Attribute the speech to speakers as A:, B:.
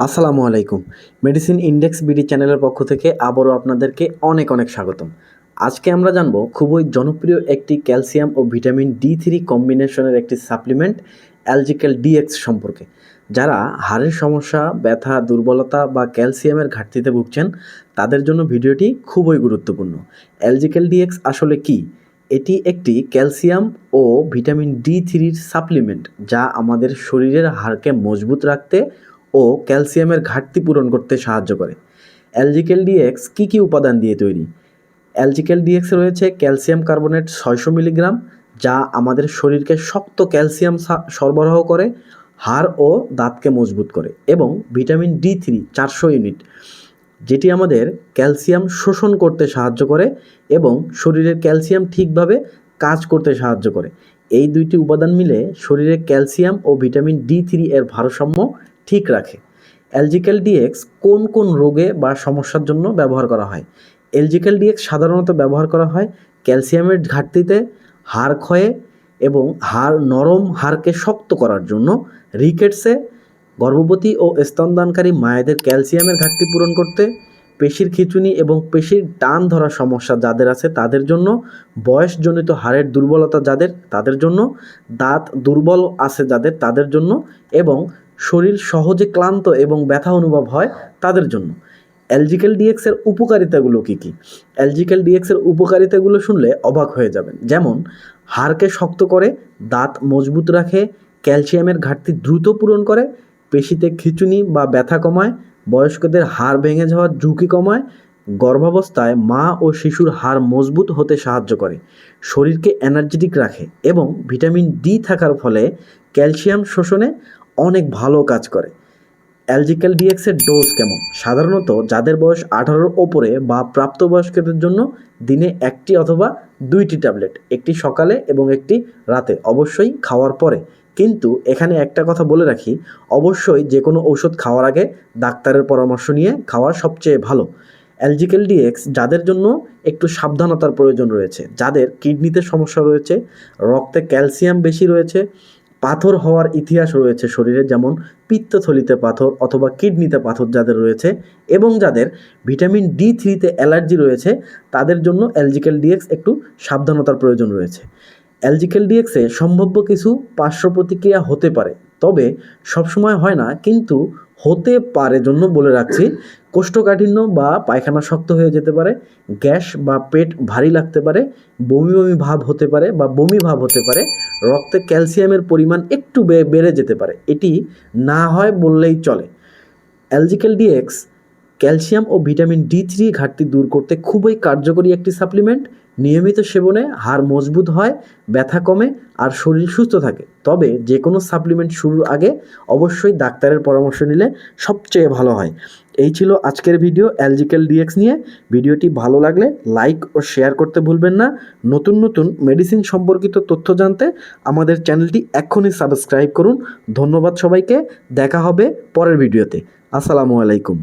A: আসসালামু আলাইকুম। Medicine index BD চ্যানেলের পক্ষ থেকে আবারও আপনাদেরকে অনেক অনেক স্বাগতম। আজকে আমরা জানব খুবই জনপ্রিয় একটি ক্যালসিয়াম ও ভিটামিন ডি থ্রি কম্বিনেশনের একটি সাপ্লিমেন্ট অ্যালজিক্যাল ডিএক্স সম্পর্কে। যারা হাড়ের সমস্যা, ব্যথা, দুর্বলতা বা ক্যালসিয়ামের ঘাটতিতে ভুগছেন, তাদের জন্য ভিডিওটি খুবই গুরুত্বপূর্ণ। অ্যালজিক্যাল ডিএক্স আসলে কি? এটি একটি ক্যালসিয়াম ও ভিটামিন ডি থ্রির সাপ্লিমেন্ট যা আমাদের শরীরের হাড়কে মজবুত রাখতে ও ক্যালসিয়ামের ঘাটতি পূরণ করতে সাহায্য করে। অ্যালজিক্যাল ডিএক্স কী কী উপাদান দিয়ে তৈরি? অ্যালজিক্যাল ডিএক্স রয়েছে ক্যালসিয়াম কার্বনেট ছয়শো মিলিগ্রাম, যা আমাদের শরীরকে শক্ত ক্যালসিয়াম সরবরাহ করে, হাড় ও দাঁতকে মজবুত করে এবং ভিটামিন ডি থ্রি চারশো ইউনিট, যেটি আমাদের ক্যালসিয়াম শোষণ করতে সাহায্য করে এবং শরীরের ক্যালসিয়াম ঠিকভাবে কাজ করতে সাহায্য করে। এই দুইটি উপাদান মিলে শরীরে ক্যালসিয়াম ও ভিটামিন ডি থ্রি এর ভারসাম্য ঠিক রাখে। অ্যালজিক্যাল ডিএক্স কোন কোন রোগে বা সমস্যার জন্য ব্যবহার করা হয়? এলজিক্যাল ডিএক্স সাধারণত ব্যবহার করা হয় ক্যালসিয়ামের ঘাটতিতে, হাড় ক্ষয়ে এবং হাড় নরম হাড়কে শক্ত করার জন্য। রিকেটসে গর্ভবতী ও স্তনদানকারী মায়েদের ক্যালসিয়ামের ঘাটতি পূরণ করতে, পেশির খিঁচুনি এবং পেশির টান ধরার সমস্যা যাদের আছে তাদের জন্য, বয়সজনিত হাড়ের দুর্বলতা যাদের তাদের জন্য, দাঁত দুর্বল আছে যাদের তাদের জন্য এবং শরীর সহজে ক্লান্ত এবং ব্যথা অনুভব হয় তাদের জন্য। অ্যালজিক্যাল ডিএক্সের উপকারিতাগুলো কী কী? অ্যালজিক্যাল ডিএক্সের উপকারিতাগুলো শুনলে অবাক হয়ে যাবেন। যেমন, হাড়কে শক্ত করে, দাঁত মজবুত রাখে, ক্যালসিয়ামের ঘাটতি দ্রুত পূরণ করে, পেশিতে খিঁচুনি বা ব্যথা কমায়, বয়স্কদের হাড় ভেঙে যাওয়ার ঝুঁকি কমায়, গর্ভাবস্থায় মা ও শিশুর হাড় মজবুত হতে সাহায্য করে, শরীরকে এনার্জেটিক রাখে এবং ভিটামিন ডি থাকার ফলে ক্যালসিয়াম শোষণে অনেক ভালো কাজ করে। অ্যালজিক্যাল ডিএক্সের ডোজ কেমন? সাধারণত যাদের বয়স আঠারোর ওপরে বা প্রাপ্তবয়স্কদের জন্য দিনে একটি অথবা দুইটি ট্যাবলেট, একটি সকালে এবং একটি রাতে, অবশ্যই খাওয়ার পরে। কিন্তু এখানে একটা কথা বলে রাখি, অবশ্যই যে কোনো ঔষধ খাওয়ার আগে ডাক্তারের পরামর্শ নিয়ে খাওয়া সবচেয়ে ভালো। অ্যালজিক্যাল ডিএক্স যাদের জন্য একটু সাবধানতার প্রয়োজন রয়েছে, যাদের কিডনিতে সমস্যা রয়েছে, রক্তে ক্যালসিয়াম বেশি রয়েছে পাথর হওয়ার ইতিহাস রয়েছে শরীরে, যেমন পিত্তথলিতে পাথর অথবা কিডনিতে পাথর যাদের রয়েছে এবং যাদের ভিটামিন ডি থ্রিতে অ্যালার্জি রয়েছে, তাদের জন্য অ্যালজিক্যাল ডিএক্স একটু সাবধানতার প্রয়োজন রয়েছে। অ্যালজিক্যাল ডিএক্সে সম্ভাব্য কিছু পার্শ্ব প্রতিক্রিয়া হতে পারে, তবে সবসময় হয় না, কিন্তু হতে পারে জন্য বলে রাখছি কোষ্ঠকাঠিন্য বা পায়খানা শক্ত হয়ে যেতে পারে, গ্যাস বা পেট ভারী লাগতে পারে, বমি বমি ভাব হতে পারে বা বমি ভাব হতে পারে, রক্তে ক্যালসিয়ামের পরিমাণ একটু বেড়ে যেতে পারে। এটি না হয় বললেই চলে। অ্যালজিক্যাল ডিএক্স ক্যালসিয়াম ও ভিটামিন ডি থ্রি ঘাটতি দূর করতে খুবই কার্যকরী একটি সাপ্লিমেন্ট। নিয়মিত সেবনে হাড় মজবুত হয়, ব্যথা কমে আর শরীর সুস্থ থাকে। তবে যে কোনো সাপ্লিমেন্ট শুরুর আগে অবশ্যই ডাক্তারের পরামর্শ নিলে সবচেয়ে ভালো হয়। এই ছিল আজকের ভিডিও অ্যালজিক্যাল ডিএক্স নিয়ে। ভিডিওটি ভালো লাগলে লাইক ও শেয়ার করতে ভুলবেন না। নতুন নতুন মেডিসিন সম্পর্কিত তথ্য জানতে আমাদের চ্যানেলটি এক্ষুনি সাবস্ক্রাইব করুন। ধন্যবাদ সবাইকে। দেখা হবে পরের ভিডিওতে। আসসালামু আলাইকুম।